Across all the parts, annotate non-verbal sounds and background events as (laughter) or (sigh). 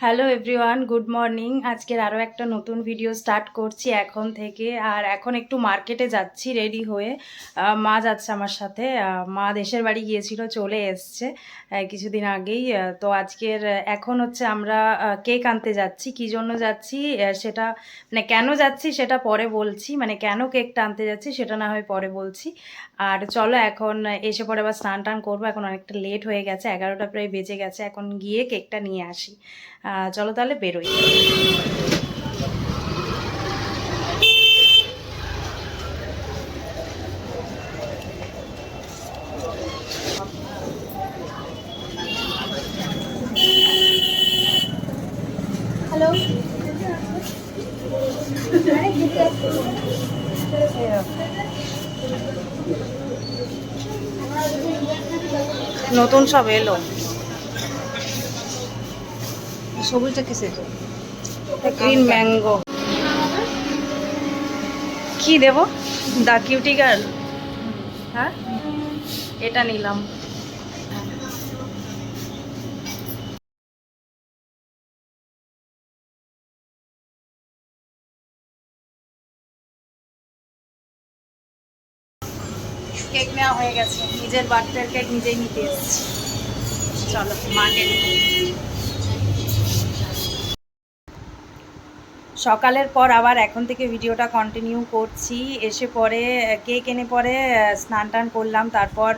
Hello everyone good morning আজকের আরও একটা নতুন ভিডিও স্টার্ট করছি এখন থেকে। আর এখন একটু মার্কেটে যাচ্ছি রেডি হয়ে। মা যাচ্ছে আমার সাথে। মা দেশের বাড়ি গিয়েছিল, চলে এসছে কিছুদিন আগেই। তো আজকের এখন হচ্ছে আমরা কেক আনতে যাচ্ছি। কী জন্য যাচ্ছি? সেটা মানে কেন যাচ্ছি সেটা পরে বলছি। মানে কেন কেকটা আনতে যাচ্ছি সেটা না হয় পরে বলছি। আর চলো এখন এসে পরে আবার স্নান টান করব। এখন অনেকটা লেট হয়ে গেছে, এগারোটা প্রায় বেজে গেছে। এখন গিয়ে কেকটা নিয়ে আসি। চলো তাহলে বেরোই। নতুন সব এলো। সবুজটা কিসের? গ্রিন ম্যাঙ্গো কি দেব? দা কিউটি গার্ল হ্যাঁ? এটা নিলাম। কেক নেওয়া হয়ে গেছে। নিজের বার্থডের কেক নিজেই নিতে এসেছি। চলো মাকে সকালের পর আবার এখন থেকে ভিডিওটা কন্টিনিউ করছি। এসে পরে কেক এনে পরে স্নান টান করলাম, তারপর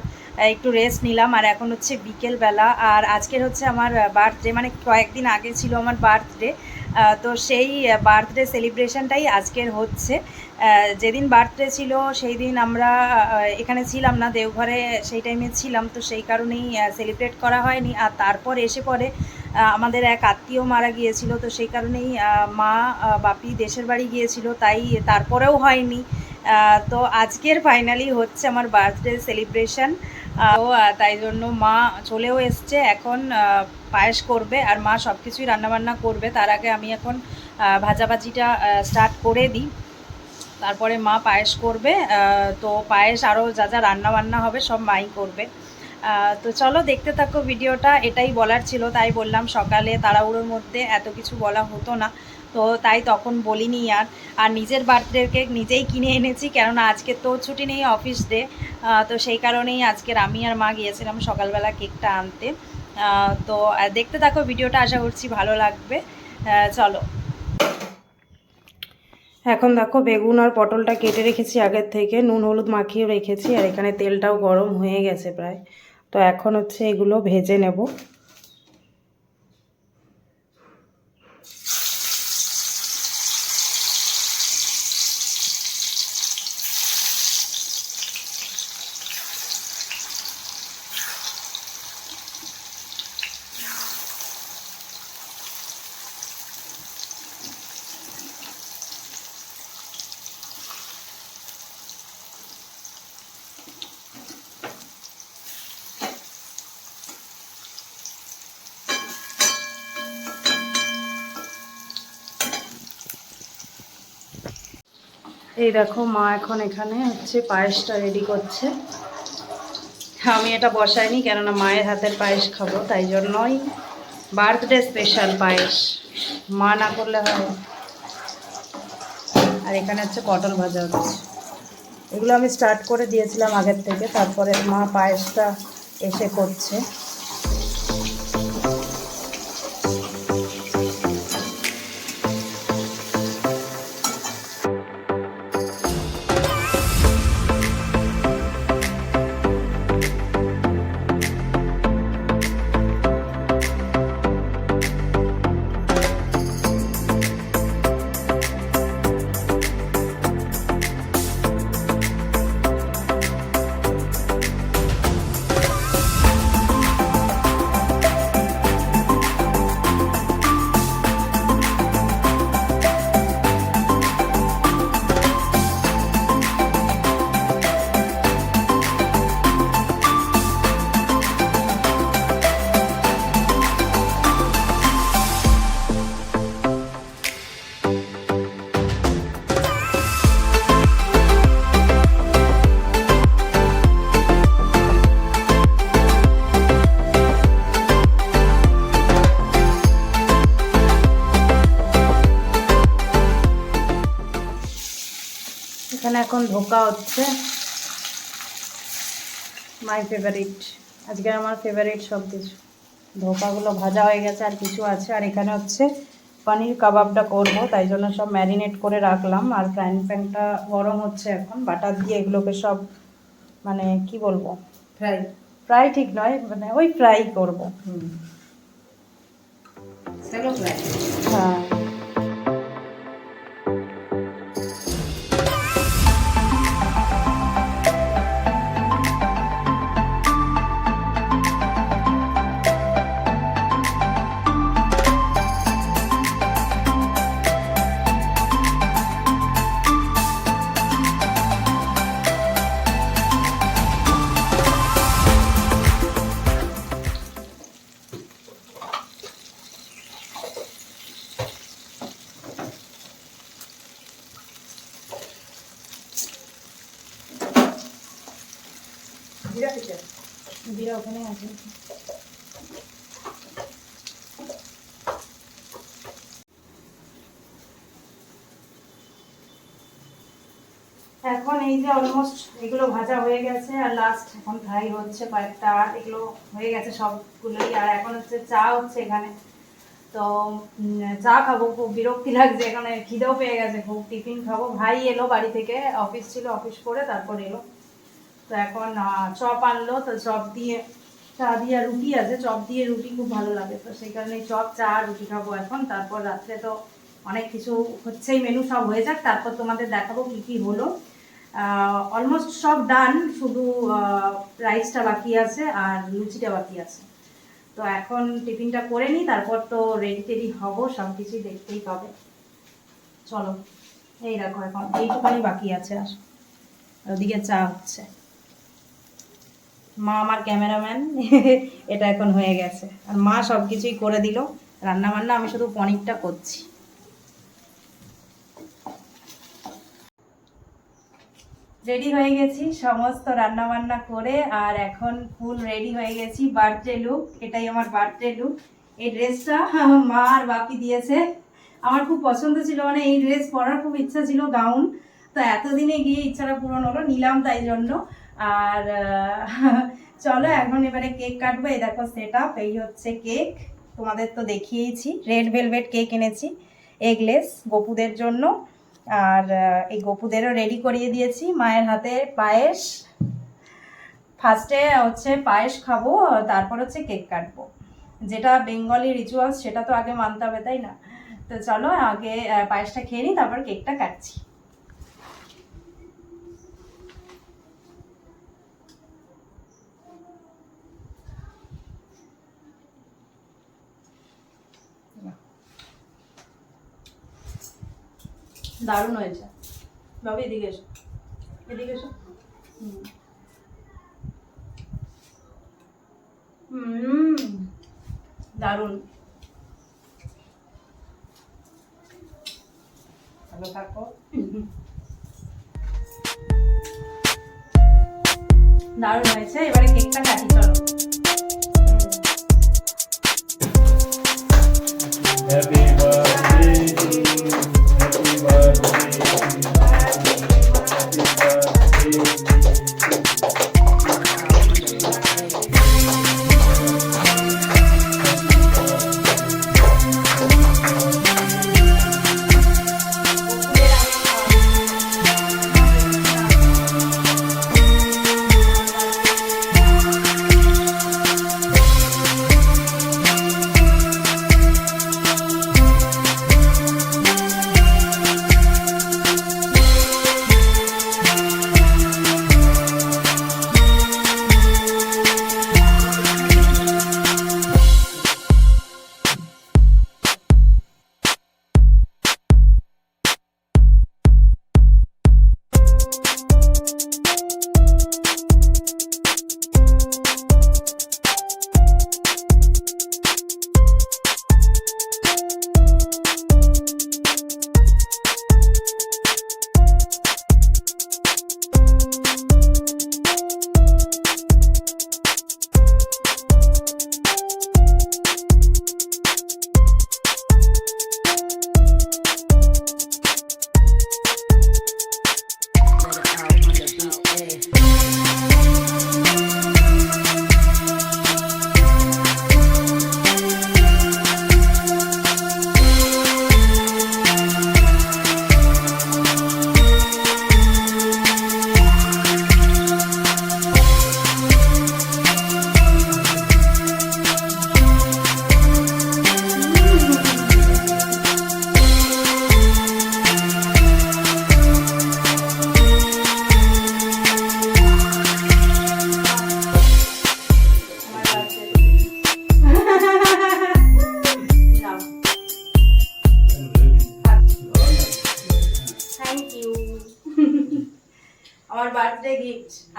একটু রেস্ট নিলাম। আর এখন হচ্ছে বিকেলবেলা। আর আজকের হচ্ছে আমার বার্থডে মানে কয়েকদিন আগে ছিল আমার বার্থডে তো সেই বার্থডে সেলিব্রেশনটাই আজকের হচ্ছে। যেদিন বার্থডে ছিল সেই দিন আমরা এখানে ছিলাম না, দেওঘরে সেই টাইমে ছিলাম, তো সেই কারণেই সেলিব্রেট করা হয়নি। আর তারপর এসে পরে আমাদের এক আত্মীয় মারা গিয়েছিল, তো সেই কারণেই মা বাপি দেশের বাড়ি গিয়েছিল, তাই তারপরেও হয়নি। তো আজকের ফাইনালি হচ্ছে আমার বার্থডে সেলিব্রেশন তো তাই জন্য মা চলেও এসছে, এখন পায়েস করবে, আর মা সব কিছুই রান্নাবান্না করবে। তার আগে আমি এখন ভাজাভাজিটা স্টার্ট করে দিই। তারপরে মা পায়েস করবে তো পায়েস আরও যা যা রান্না বান্না হবে সব মাই করবে। তো চলো দেখতে থাকো ভিডিওটা, এটাই বলার ছিল, তাই বললাম সকালে তাড়াহুড়োর মধ্যে এত কিছু বলা হতো না, তো তাই তখন বলিনি আর। আর নিজের বার্থডে কেক নিজেই কিনে এনেছি, কেননা আজকে তো ছুটি নেই অফিস ডে তো সেই কারণেই আজকের আমি আর মা গিয়েছিলাম সকালবেলা কেকটা আনতে। তো দেখতে থাকো ভিডিওটা, আশা করছি ভালো লাগবে। চলো। এখন দেখো বেগুন আর পটলটা কেটে রেখেছি, আগের থেকে নুন হলুদ মাখিয়ে রেখেছি, আর এখানে তেলটাও গরম হয়ে গেছে প্রায়। তো এখন হচ্ছে এগুলো ভেজে নেব। এই দেখো মা এখন এখানে হচ্ছে পায়েসটা রেডি করছে। আমি এটা বসাইনি কেননা মায়ের হাতের পায়েস খাব, তাই জন্যই বার্থডে স্পেশাল পায়েস। মা না করলে হয় আর এখানে হচ্ছে পটল ভাজা হচ্ছে। এগুলো আমি স্টার্ট করে দিয়েছিলাম আগের থেকে, তারপরে মা পায়েসটা এসে করছে। এখন ধোকা হচ্ছে। মাই ফেভারিট আজকে আমার ফেভারিট সব কিছু ধোকাগুলো ভাজা হয়ে গেছে আর কিছু আছে। আর এখানে হচ্ছে পনির কাবাবটা করব তাই জন্য সব ম্যারিনেট করে রাখলাম। আর ফ্রাইং প্যানটা গরম হচ্ছে এখন। বাটার দিয়ে এগুলোকে সব মানে কি বলব? ফ্রাই ফ্রাই ঠিক নয় মানে ওই ফ্রাই করব। হ্যাঁ। জিরা আছে এখন এই যে অলমোস্ট এগুলো ভাজা হয়ে গেছে, আর লাস্ট এখন ফ্রাই হচ্ছে কয়েকটা, আর এগুলো হয়ে গেছে সবগুলোই, আর এখন হচ্ছে চা হচ্ছে এখানে। তো চা খাব, খুব বিরক্তি লাগছে, এখানে খিদেও পেয়ে গেছে, খুব টিফিন খাব। ভাই এলো বাড়ি থেকে, অফিস ছিল, অফিস করে তারপর এলো। তো এখন চপ আনলো, তো চপ দিয়ে চা দিয়ে রুটি আছে। চপ দিয়ে রুটি খুব ভালো লাগে, তো সেই কারণে চপ, চা, রুটি খাব এখন। তারপর রাত্রে তো অনেক কিছু হচ্ছেই মেনু সব হয়ে যাক। তারপর তোমাদের দেখাবো কি কি হলো। অলমোস্ট সব ডান শুধু রাইসটা বাকি আছে আর লুচিটা বাকি আছে। তো এখন টিফিনটা করে নিই, তারপর তো রেডি টেডি হব, সব কিছুই দেখতেই পাবে। চলো, এই দেখো এখন এইটুখানি বাকি আছে আর। ওদিকে চা হচ্ছে। মা আমার ক্যামেরাম্যান, (laughs) এটা এখন হয়ে গেছে। আর মা সব কিছুই করে দিল। রান্না বান্না আমি শুধু পনিরটা করছি। রেডি হয়ে গেছি সমস্ত রান্না বান্না করে, আর এখন ফুল রেডি হয়ে গেছি বার্থডে লুক এটাই আমার বার্থডে লুক এই ড্রেসটা (laughs) মা আর বাপি দিয়েছে। আমার খুব পছন্দ ছিল মানে এই ড্রেস পরার খুব ইচ্ছা ছিল গাউন তো এতদিনে গিয়ে ইচ্ছাটা পূরণ হলো, নিলাম তাই জন্য। আর (laughs) চলো এখন এবারে কেক কাটবো। এই দেখো সেট আপ এই হচ্ছে কেক। তোমাদের তো দেখিয়েছি রেড ভেলভেট কেক এনেছি এগলেস গপুদের জন্য। আর এই গপুদেরও রেডি করিয়ে দিয়েছি, মায়ের হাতে পায়েস। ফার্স্টে হচ্ছে পায়েস খাব, তারপর হচ্ছে কেক কাটবো। যেটা বেঙ্গলি রিচুয়ালস সেটা তো আগে মানতে হবে, তাই না? তো চলো আগে পায়েসটা খেয়ে নিই, তারপর কেকটা কাটছি। দারুণ হয়েছে। বাবু এদিকে এসো। এদিকে এসো। হুম। হুম। দারুণ। ভালো থাকো। দারুণ হয়েছে। এবারে কেকটা কাটি চলো। Happy birthday to you.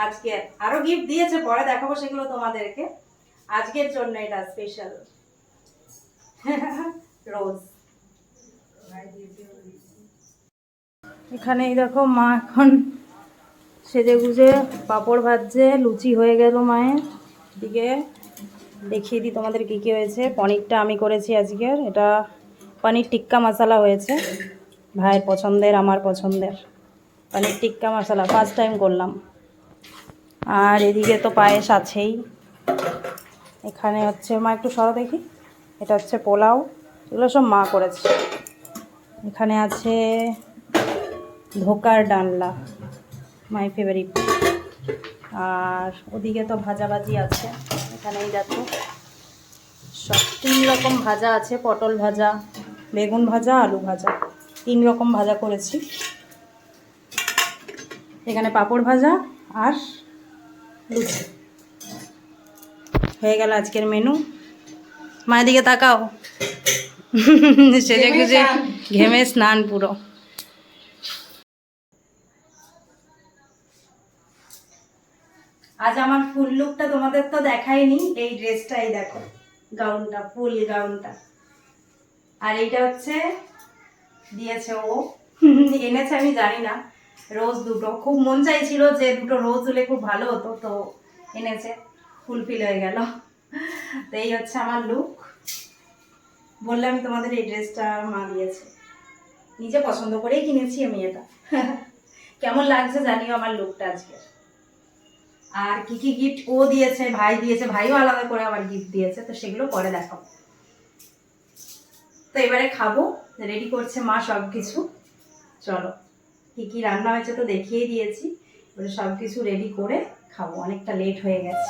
আজকে আরও গিফট দিয়েছে, পরে দেখাবো সেগুলো তোমাদেরকে। আজকের জন্য এটা স্পেশাল রোজ এখানে এই দেখো মা এখন সেজে গুজে, পাঁপড় ভাজছে, লুচি হয়ে গেল মায়ের। দিকে দেখিয়ে দিই তোমাদের কী কী হয়েছে। পনিরটা আমি করেছি আজকের। এটা পনির টিক্কা মশলা হয়েছে। ভাইয়ের পছন্দের, আমার পছন্দের। পনির টিক্কা মশলা ফার্স্ট টাইম করলাম। আর এদিকে তো পায়েস আছেই। এখানে হচ্ছে, মা একটু সরো দেখি। এটা হচ্ছে পোলাও, এগুলো সব মা করেছে। এখানে আছে ধোকার ডালনা, মাই ফেভারিট। আর ওদিকে তো ভাজাভাজি আছে, এখানেই দেখো। সব তিন রকম ভাজা আছে, পটল ভাজা, বেগুন ভাজা, আলু ভাজা। তিন রকম ভাজা করেছি। এখানে পাঁপড় ভাজা আর লুচি হয়ে গেল আজকের মেনু মায়ের দিকে তাকাও। (laughs) সেজে গুজে ঘেমে স্নান পুরো। আজ আমার ফুল লুকটা তোমাদের তো দেখাইনি। এই ড্রেসটাই দেখো। গাউনটা ফুল গাউনটা। আর এইটা হচ্ছে দিয়েছে ও। (laughs) এনেছে আমি জানি না। রোজ দুটো। খুব মন চাইছিল যে দুটো রোজ হলে খুব ভালো হতো, তো এনেছে, ফুলফিল হয়ে গেল। তো এই হচ্ছে আমার লুক বললাম তোমাদের এই ড্রেসটা মা দিয়েছে। নিজে পছন্দ করেই কিনেছি আমি এটা। কেমন লাগছে জানিও আমার লুকটা আজকে। আর কি কি গিফট ও দিয়েছে, ভাই দিয়েছে, ভাইও আলাদা করে আবার গিফট দিয়েছে, তো সেগুলো পরে দেখাবো। তো এবারে খাব রেডি করছে মা সব কিছু চলো। কি কি রান্না হয়েছে তো দেখিয়ে দিয়েছি। এবারে সব কিছু রেডি করে খাব। অনেকটা লেট হয়ে গেছে।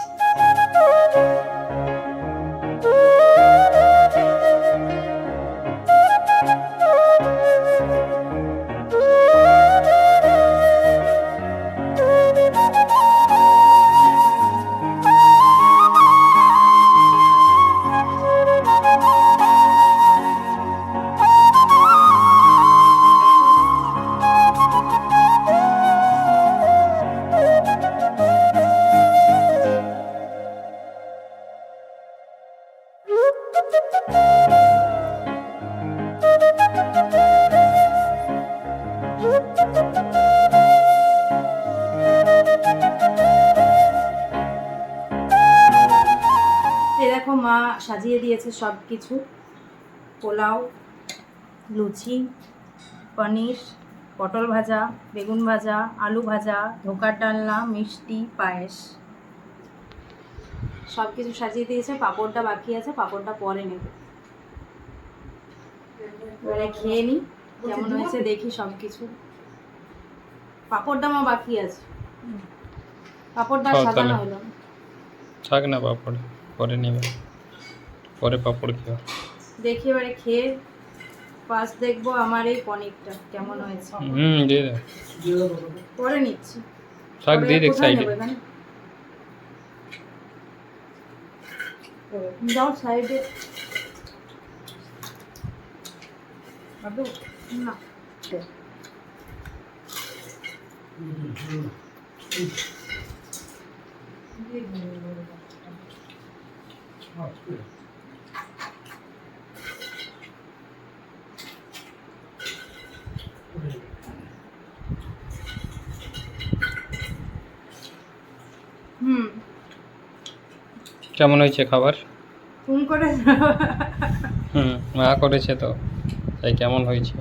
দেখো মা সাজিয়ে দিয়েছে সব কিছু পোলাও, লুচি, পনির, পটল ভাজা, বেগুন ভাজা, আলু ভাজা, ধোকার ডালনা, মিষ্টি, পায়েস। সব কিছু সাজিয়ে দিয়েছে পাঁপড়টা বাকি আছে পাঁপড়টা পরে নেব। এবারে খেয়ে নিই কেমন হয়েছে দেখি সব কিছু পাঁপড়টা আমার বাকি আছে। পাঁপড়টা সাজানো হলো। থাক না পাপড় পরে নেবে পরে পাপড় খেও দেখি এবারে খেয়ে ফার্স্ট দেখব আমার এই পনিরটা কেমন হয়েছে। হুম দিয়ে পরে নিচ্ছি। থাক পরে দিয়ে দেখ সাইডে যাও সাইডে বাবু না দে। হুম কেমন হয়েছে খাবার? ফোন করে হুম মা করেছে তো তাই কেমন হয়েছে?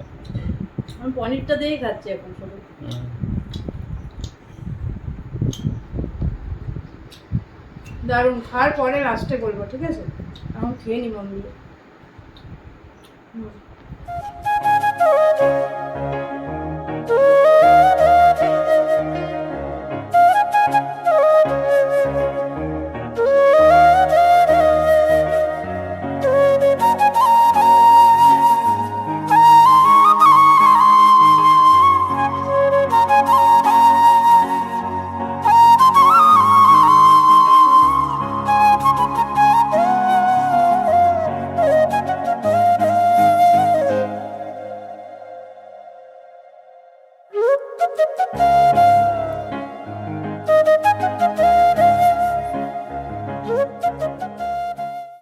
আমি পনিরটা দিয়েই খাচ্ছি এখন শুধু। দারুণ খাওয়ার পরে লাস্টে বলব ঠিক আছে? এখন খেয়ে নি মন দিয়ে হুম।